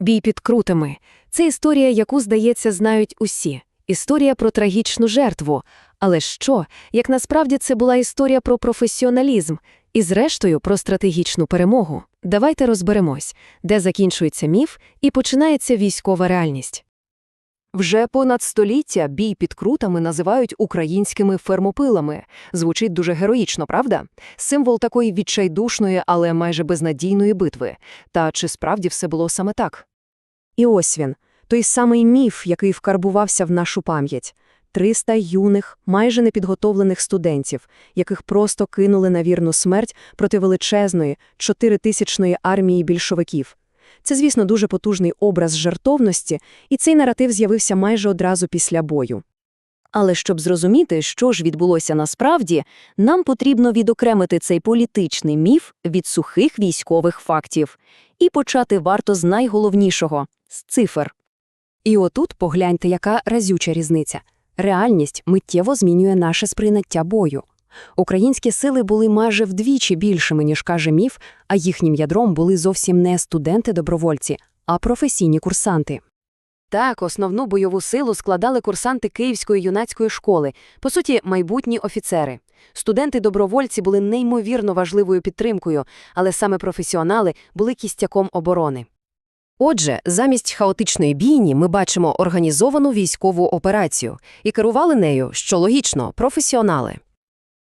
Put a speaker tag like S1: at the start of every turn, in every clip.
S1: Бій під крутами це історія, яку, здається, знають усі. Історія про трагічну жертву. Але що, як насправді це була історія про професіоналізм і, зрештою, про стратегічну перемогу. Давайте розберемось, де закінчується міф і починається військова реальність.
S2: Вже понад століття бій під крутами називають українськими фермопилами. Звучить дуже героїчно, правда? Символ такої відчайдушної, але майже безнадійної битви. Та чи справді все було саме так? І ось він, той самий міф, який вкарбувався в нашу пам'ять. 300 юних, майже непідготовлених студентів, яких просто кинули на вірну смерть проти величезної, чотиритисячної армії більшовиків. Це, звісно, дуже потужний образ жертовності, і цей наратив з'явився майже одразу після бою. Але щоб зрозуміти, що ж відбулося насправді, нам потрібно відокремити цей політичний міф від сухих військових фактів. І почати варто з найголовнішого – з цифр. І отут погляньте, яка разюча різниця. Реальність миттєво змінює наше сприйняття бою. Українські сили були майже вдвічі більшими, ніж каже міф, а їхнім ядром були зовсім не студенти-добровольці, а професійні курсанти. Так, основну бойову силу складали курсанти Київської юнацької школи, по суті, майбутні офіцери. Студенти-добровольці були неймовірно важливою підтримкою, але саме професіонали були кістяком оборони. Отже, замість хаотичної бійні ми бачимо організовану військову операцію, і керували нею, що логічно, професіонали.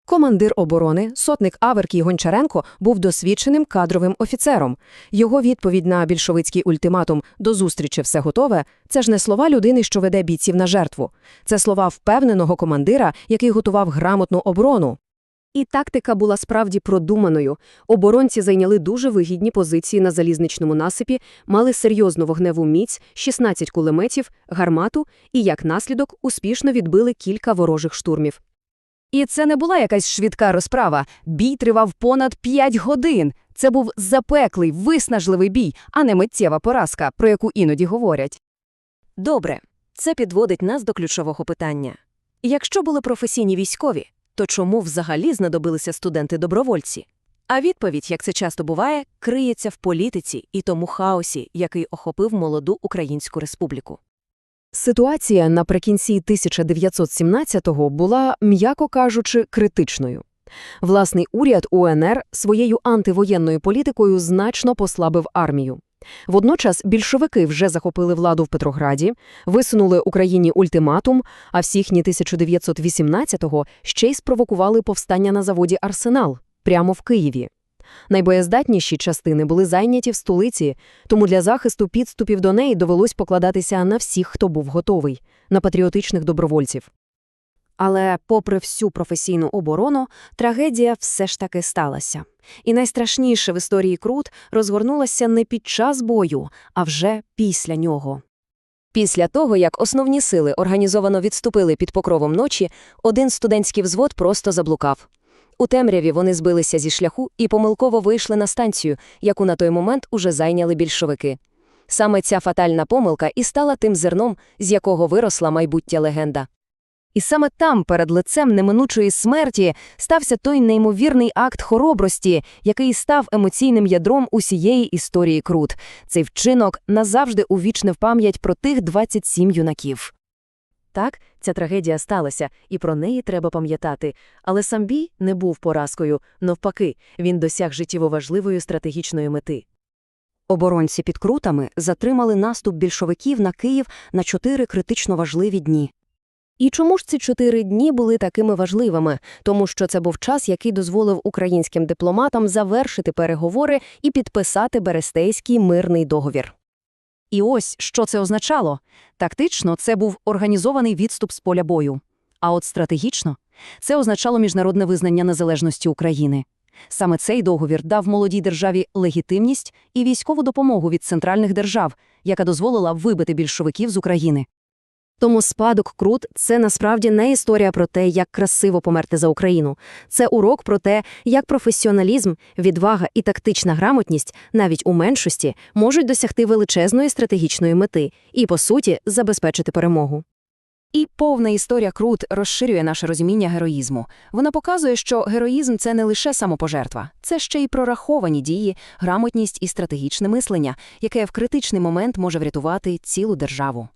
S2: Командир оборони, сотник Аверкій Гончаренко, був досвідченим кадровим офіцером. Його відповідь на більшовицький ультиматум «до зустрічі все готове» – це ж не слова людини, що веде бійців на жертву. Це слова впевненого командира, який готував грамотну оборону. І тактика була справді продуманою. Оборонці зайняли дуже вигідні позиції на залізничному насипі, мали серйозну вогневу міць, 16 кулеметів, гармату і, як наслідок, успішно відбили кілька ворожих штурмів. І це не була якась швидка розправа. Бій тривав понад 5 годин. Це був запеклий, виснажливий бій, а не миттєва поразка, про яку іноді говорять. Добре, це підводить нас до ключового питання. Якщо були професійні військові, то чому взагалі знадобилися студенти-добровольці? А відповідь, як це часто буває, криється в політиці і тому хаосі, який охопив молоду Українську республіку. Ситуація наприкінці 1917-го була, м'яко кажучи, критичною. Власний уряд УНР своєю антивоєнною політикою значно послабив армію. Водночас більшовики вже захопили владу в Петрограді, висунули Україні ультиматум, а в січні 1918-го ще й спровокували повстання на заводі «Арсенал» прямо в Києві. Найбоєздатніші частини були зайняті в столиці, тому для захисту підступів до неї довелось покладатися на всіх, хто був готовий, на патріотичних добровольців. Але, попри всю професійну оборону, трагедія все ж таки сталася. І найстрашніше в історії Крут розгорнулося не під час бою, а вже після нього. Після того, як основні сили організовано відступили під покровом ночі, один студентський взвод просто заблукав. У темряві вони збилися зі шляху і помилково вийшли на станцію, яку на той момент уже зайняли більшовики. Саме ця фатальна помилка і стала тим зерном, з якого виросла майбуття легенда. І саме там, перед лицем неминучої смерті, стався той неймовірний акт хоробрості, який став емоційним ядром усієї історії Крут. Цей вчинок назавжди увічнив пам'ять про тих 27 юнаків. Так, ця трагедія сталася, і про неї треба пам'ятати. Але сам бій не був поразкою, навпаки, він досяг життєво важливої стратегічної мети. Оборонці під крутами затримали наступ більшовиків на Київ на чотири критично важливі дні. І чому ж ці чотири дні були такими важливими? Тому що це був час, який дозволив українським дипломатам завершити переговори і підписати Берестейський мирний договір. І ось що це означало. Тактично це був організований відступ з поля бою. А от стратегічно це означало міжнародне визнання незалежності України. Саме цей договір дав молодій державі легітимність і військову допомогу від центральних держав, яка дозволила вибити більшовиків з України. Тому спадок Крут – це насправді не історія про те, як красиво померти за Україну. Це урок про те, як професіоналізм, відвага і тактична грамотність, навіть у меншості, можуть досягти величезної стратегічної мети і, по суті, забезпечити перемогу. І повна історія Крут розширює наше розуміння героїзму. Вона показує, що героїзм це не лише самопожертва, це ще й прораховані дії, грамотність і стратегічне мислення, яке в критичний момент може врятувати цілу державу.